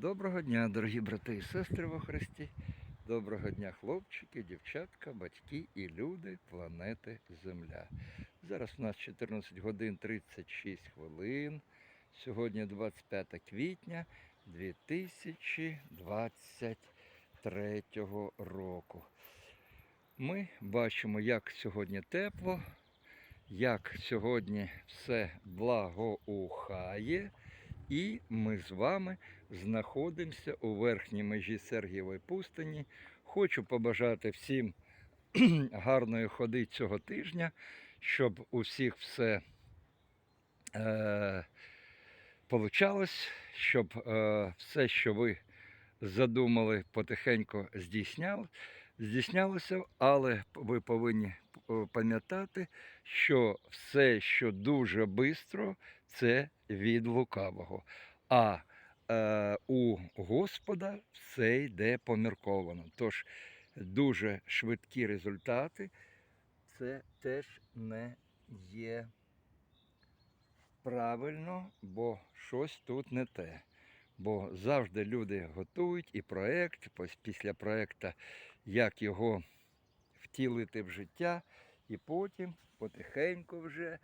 Доброго дня, дорогі брати і сестри во Христі. Доброго дня, хлопчики, дівчатка, батьки і люди планети Земля. Зараз у нас 14 годин 36 хвилин. Сьогодні 25 квітня 2023 року. Ми бачимо, як сьогодні тепло, як сьогодні все благоухає. І ми з вами знаходимося у верхній межі Сергієвої пустині. Хочу побажати всім гарної ходи цього тижня, щоб у всіх все е, получалось, щоб е, все, що ви задумали, потихеньку здійсняли, здійснялося, але ви повинні пам'ятати, що все, що дуже швидко, це від лукавого. А е, у Господа все йде помірковано. Тож дуже швидкі результати це теж не є правильно, бо щось тут не те. Бо завжди люди готують і проєкт, після проєкту, як його втілити в життя, і потім потихеньку вже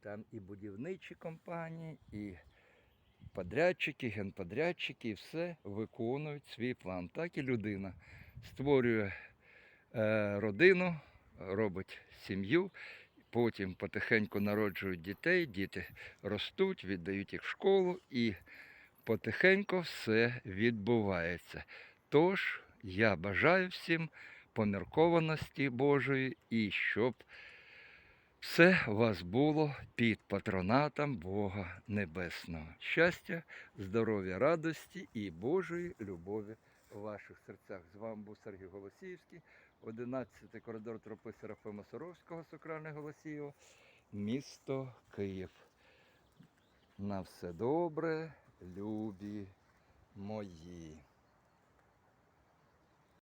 там і будівничі компанії, і подрядчики, генподрядчики, і все виконують свій план. Так і людина створює е, родину, робить сім'ю, потім потихеньку народжують дітей, діти ростуть, віддають їх в школу і потихеньку все відбувається. Тож я бажаю всім поміркованості Божої і щоб все вас було під патронатом Бога Небесного. Щастя, здоров'я, радості і Божої любові у ваших серцях. З вами був Сергій Голосіївський, 11 коридор тропи Серафима Соровського, Сокране Голосіїво, місто Київ. На все добре, любі мої.